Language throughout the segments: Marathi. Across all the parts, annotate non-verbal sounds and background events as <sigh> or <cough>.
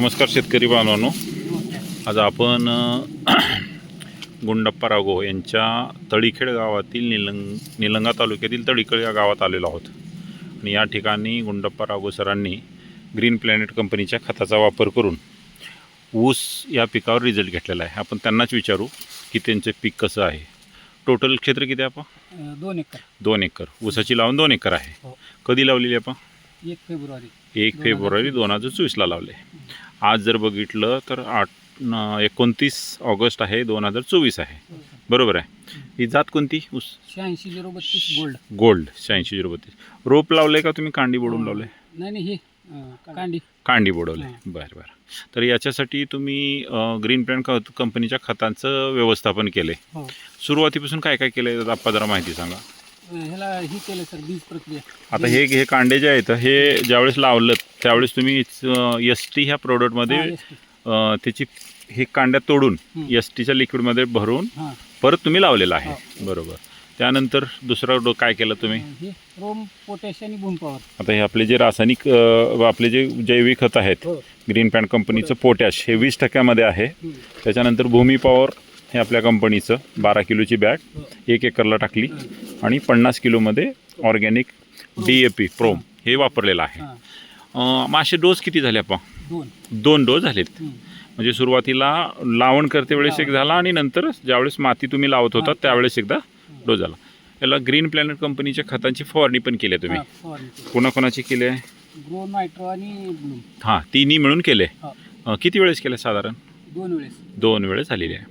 नमस्कार शेतकरी बांधवांनो. आज आपण <clears throat> गुंडप्पा राघो यांच्या तळीखेड गावातील निलंग निलंगा तालुक्यातील तळीखेड या गावात आलेलो आहोत. आणि या ठिकाणी गुंडप्पा राघो सरांनी ग्रीन प्लॅनेट कंपनीच्या खताचा वापर करून ऊस या पिकावर रिझल्ट घेतलेला आहे. आपण त्यांनाच विचारू की त्यांचे पीक कसं आहे. टोटल क्षेत्र किती आहे आपण दोन एकर. दोन एकर. ऊसाची लावून दोन एकर आहे. हो. कधी लावलेली आहे आपण एक फेब्रुवारी. एक फेब्रुवारी दोन हजार चोवीसला लावले. आज जर बघितलं तर आठ एकोणतीस ऑगस्ट आहे दोन हजार चोवीस आहे. बरोबर आहे. ही जात कोणती? ऊस. शहाऐंशी झिरो बत्तीस गोल्ड. गोल्ड शहाऐंशी झिरो बत्तीस. रोप लावले का तुम्ही? कांडी बोडून लावले नाही नाही हे कांडी. कांडी बोडवले हां. बरं बरं. तर याच्यासाठी तुम्ही ग्रीन प्लॅन कंपनीच्या खतांचं व्यवस्थापन केलं हो. सुरुवातीपासून काय काय केलं आहे आप्पा जरा माहिती सांगा. ह्याला हे केलं सर बीज प्रक्रिया. आता हे हे कांडे जे आहेत हे ज्यावेळेस लावलं त्यावेळेस तुम्ही एस टी ह्या प्रोडक्टमध्ये अ, त्याची हे कांड्या तोडून. एस टीच्या लिक्विडमध्ये भरून हा. परत तुम्ही लावलेलं आहे. बरोबर. त्यानंतर दुसरं डो काय केलं तुम्ही? हे रोम पोटॅश आणि भूम पॉवर. आता हे आपले जे रासायनिक अ, आपले जे जैविक खत आहेत हो. ग्रीन पॅन्ट कंपनीचं पोटॅश हे वीस टक्क्यामध्ये आहे. त्याच्यानंतर भूमी पॉवर हे आपल्या कंपनीचं बारा किलोची बॅग हो. एक एकरला टाकली. आणि पन्नास किलोमध्ये organic D A P PROM हे वापरलेलं आहे. हा. असे डोस किती झाले आपण? दोन. दोन डोस झालेत. म्हणजे सुरुवातीला लावण करते वेळेस एक झाला आणि नंतर ज्यावेळेस माती तुम्ही लावत होता त्यावेळेस एकदा डोस झाला. याला ग्रीन प्लॅनेट कंपनीच्या खतांची फवारणी पण केली आहे तुम्ही. कोणाकोणाची केली आहे? हां तिन्ही मिळून केले. किती वेळेस केले साधारण? दोन वेळेस. दोन वेळेस झालेली आहे.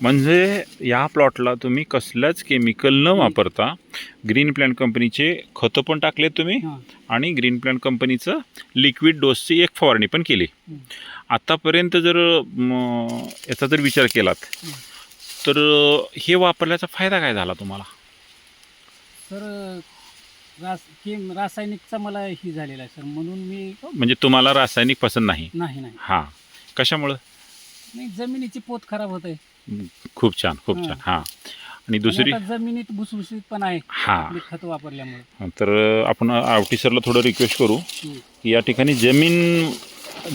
म्हणजे या प्लॉटला तुम्ही कसल्याच केमिकल न वापरता ग्रीन प्लॅन्ट कंपनीचे खतं पण टाकले तुम्ही हा. आणि ग्रीन प्लॅन्ट कंपनीचं लिक्विड डोसची एक फवारणी पण केली. आतापर्यंत जर म, याचा जर विचार केलात. तर हे वापरल्याचा फायदा काय झाला तुम्हाला? सर रास केम रासायनिकचा मला ही झालेला आहे सर. म्हणून मी म्हणजे तुम्हाला रासायनिक पसंत नाही? नाही नाही. हां. कशामुळं? नाही जमिनीची पोत खराब होत आहे. खूप छान खूप छान. हां. आणि दुसरी? आणि आता जमिनीत भुसभुशीत पण आहे. हां. आपली खत वापरल्यामुळे. तर आपण आवटी सरला थोडं रिक्वेस्ट करू. की या ठिकाणी जमीन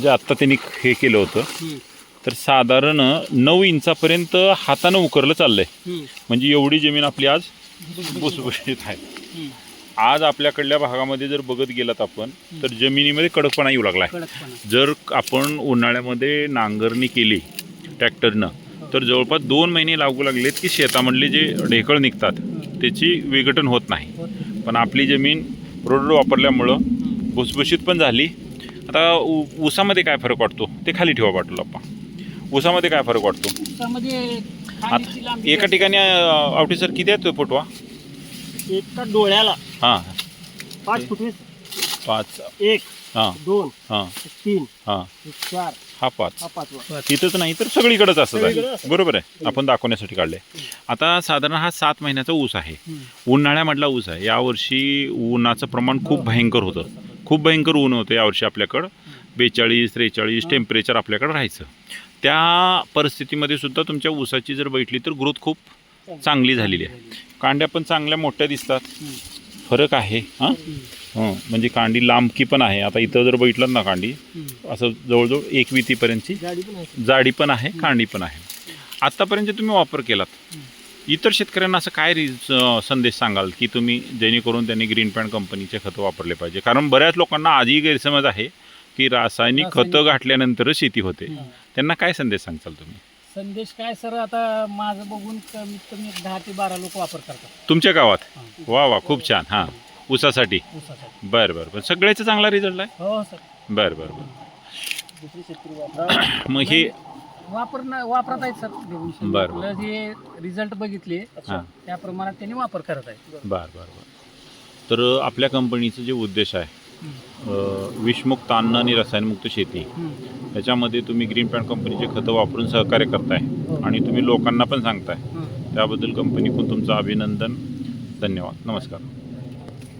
जे आत्ता त्यांनी हे केलं होतं हं. तर साधारण नऊ इंचापर्यंत हातानं उकरलं चाललंय. म्हणजे एवढी जमीन आपली आज भुसभुशीत. आहे. आज आपल्याकडल्या भागामध्ये जर बघत गेलात आपण तर जमिनीमध्ये कडकपणा येऊ लागला आहे. जर आपण उन्हाळ्यामध्ये नांगरणी केली ट्रॅक्टरनं तर जवळपास दोन महिने लागू लागलेत की शेतामधले जे ढेकळ निघतात त्याची विघटन होत नाही. पण आपली जमीन रोड वापरल्यामुळं. भुसभुशीत पण झाली. आता ऊसामध्ये काय फरक वाटतो? ते खाली ठेवा पाठवलं आपण ऊसामध्ये काय फरक वाटतो? एका ठिकाणी आवटी सर किती आहे तो फुटवा एका डोळ्याला. हां. पाच फुटे पाच. एक हां. दोन हां. तीन हां. चार. हा पाच. हा पाचवा तिथंच नाही तर सगळीकडेच असं सगळीकडे आहे. बरोबर आहे. आपण दाखवण्यासाठी काढले. आता साधारण हा सात महिन्याचा ऊस आहे. उन्हाळ्यामधला ऊस आहे. यावर्षी उन्हाचं प्रमाण खूप भयंकर होतं. खूप भयंकर ऊन होतं यावर्षी आपल्याकडं. बेचाळीस त्रेचाळीस टेम्परेचर आपल्याकडं राहायचं. त्या परिस्थितीमध्ये सुद्धा तुमच्या ऊसाची जर बैठली तर ग्रोथ खूप चांगली झालेली आहे. कांड्या पण चांगल्या मोठ्या दिसतात. फरक आहे हां? म्हणजे कांडी लांबकी पण आहे. आता इथं जर बैठलं ना कांडी. असं जवळजवळ एक वितीपर्यंतची जाडी पण आहे. कांडी पण आहे. आत्तापर्यंत तुम्ही वापर केलात. इतर शेतकऱ्यांना असं काय संदेश सांगाल की तुम्ही जेणेकरून त्यांनी ग्रीन पॅन्ट कंपनीचे खतं वापरले पाहिजे? कारण बऱ्याच लोकांना आजही गैरसमज आहे की रासायनिक खतं घातल्यानंतरच शेती होते. त्यांना काय संदेश सांगताल तुम्ही? संदेश काय सर? आता माझं बघून कमीत कमी एक दहा ते बारा लोक वापर करतात. तुमच्या गावात? हा. वा वा खूप छान. हां. ऊसासाठी? ऊसासाठी. बरं बरं बरं. सगळ्याचा चांगला रिझल्ट आहे? हो सर. बरं बरं बरं. दुसरी शेतकरी वापरा <coughs> मग हे वापर वापरत आहेत सर बरं, आपलं जे रिझल्ट बघितले हां. त्या प्रमाणात त्यांनी वापर करत आहे बरं बरं बरं. तर आपल्या कंपनीचं जे उद्देश आहे विषमुक्त अन्न आणि रसायनमुक्त शेती. याच्यामध्ये तुम्ही ग्रीन पॅन्ट कंपनीचे खतं वापरून सहकार्य करताय हो. आणि तुम्ही लोकांना पण सांगताय हं. त्याबद्दल कंपनी पण तुमचं अभिनंदन धन्यवाद नमस्कार